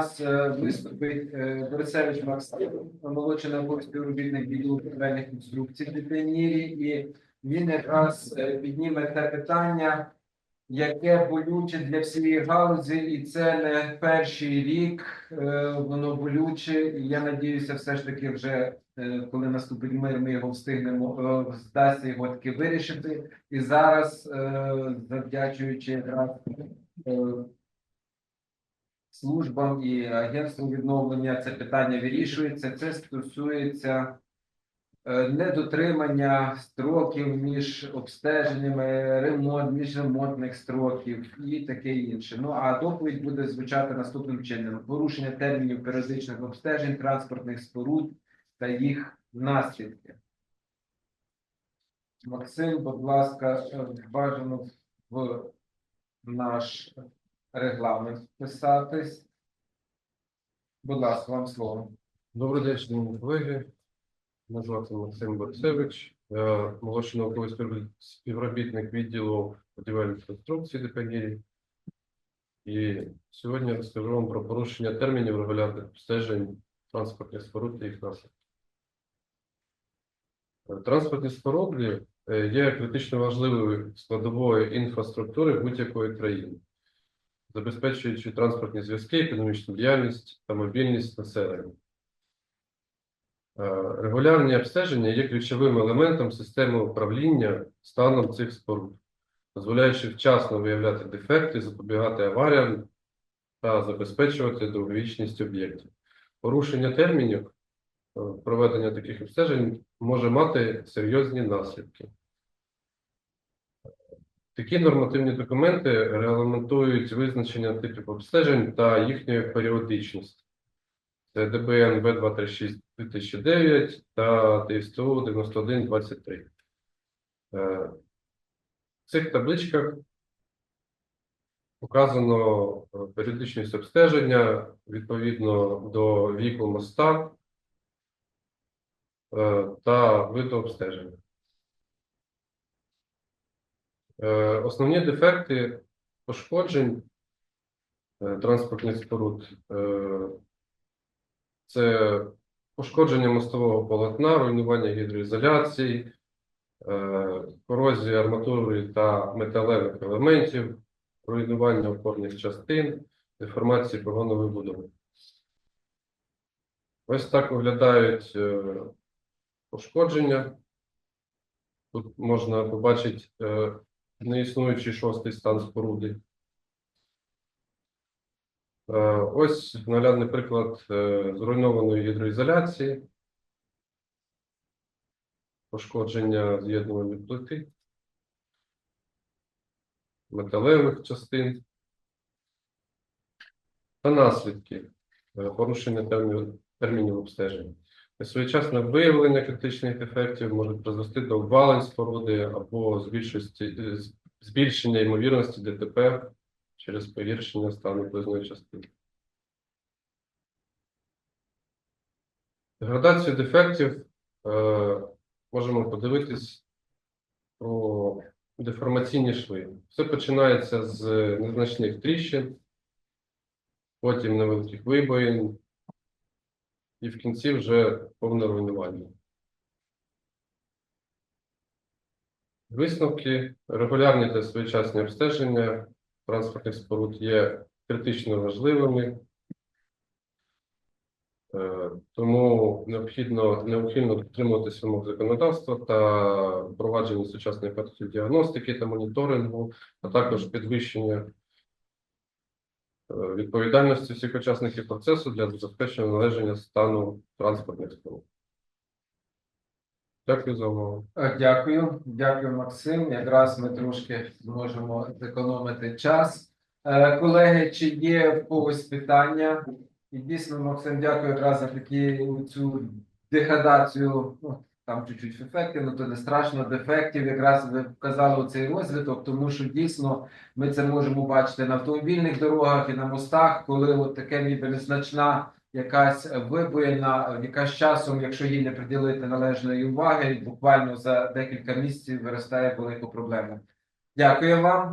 нас е, виступить е, Борисевич Максим, молодший науковий співробітник відділу будівельних конструкцій в Депенірі, і він якраз е, підніме те питання, яке болюче для всієї галузі, і це не перший рік, воно болюче. І я надіюся, все ж таки, вже коли наступить мир, ми його встигнемо вдасться його таки вирішити. І зараз, завдячуючи якраз службам і агентству відновлення, це питання вирішується. Це стосується е, недотримання строків між обстеженнями, ремонт, між ремонтних строків і таке інше. Ну а доповідь буде звучати наступним чином: порушення термінів періодичних обстежень транспортних споруд та їх наслідки. Максим, будь ласка, е, бажано в наш регламент вписатись. Будь ласка, вам слово. Добрий день, шановні колеги. Мене звати Максим Борисевич, молодший науковий співробітник відділу будівельних конструкцій ДПГІ. І сьогодні розкажу вам про порушення термінів регулярних обстежень транспортних споруд та їх наслідків. Транспортні споруди е, є критично важливою складовою інфраструктури будь-якої країни, забезпечуючи транспортні зв'язки, економічну діяльність та мобільність населення. Е, Регулярні обстеження є ключовим елементом системи управління станом цих споруд, дозволяючи вчасно виявляти дефекти, запобігати аваріям та забезпечувати довговічність об'єктів. Порушення термінів е, проведення таких обстежень може мати серйозні наслідки. Такі нормативні документи регламентують визначення типів обстежень та їхньої періодичності. Це ДБН В236 2009 та ТСТУ 9123. Е, В цих табличках показано е, періодичність обстеження відповідно до віку моста е, та виду обстеження. Е, Основні дефекти пошкоджень е, транспортних споруд е, це пошкодження мостового полотна, руйнування гідроізоляції, корозія арматури та металевих елементів, руйнування опорних частин, деформації погонової будови. Ось так виглядають пошкодження. Тут можна побачити неіснуючий шостий стан споруди. Е, Ось наглядний приклад е, зруйнованої гідроізоляції, пошкодження з'єднувальної плити, металевих частин та наслідки е, порушення термінів, термінів обстеження. Своєчасне виявлення критичних дефектів може призвести до обвалень споруди або е, збільшення ймовірності ДТП через погіршення стану плизної частини. Градацію дефектів е, можемо подивитись про деформаційні шви. Все починається з незначних тріщин, потім невеликих вибоїн, і в кінці вже повне руйнування. Висновки регулярні та своєчасні обстеження транспортних споруд є критично важливими, Е, тому необхідно необхідно дотримуватися вимог законодавства та впровадження сучасних методів діагностики та моніторингу, а також підвищення відповідальності всіх учасників процесу для забезпечення належення стану транспортних споруд. Дякую за увагу. Е, Дякую, дякую, Максим. Якраз ми трошки зможемо зекономити час. Е, Колеги, чи є в когось питання? І дійсно, Максим, дякую якраз за такі цю деградацію. Там чуть-чуть ефектів, ну то не страшно дефектів. Якраз ви вказали цей розвиток, тому що дійсно ми це можемо бачити на автомобільних дорогах і на мостах, коли от таке ніби незначна якась вибоїна, яка з часом, якщо їй не приділити належної уваги, буквально за декілька місяців виростає велику проблему. Дякую вам.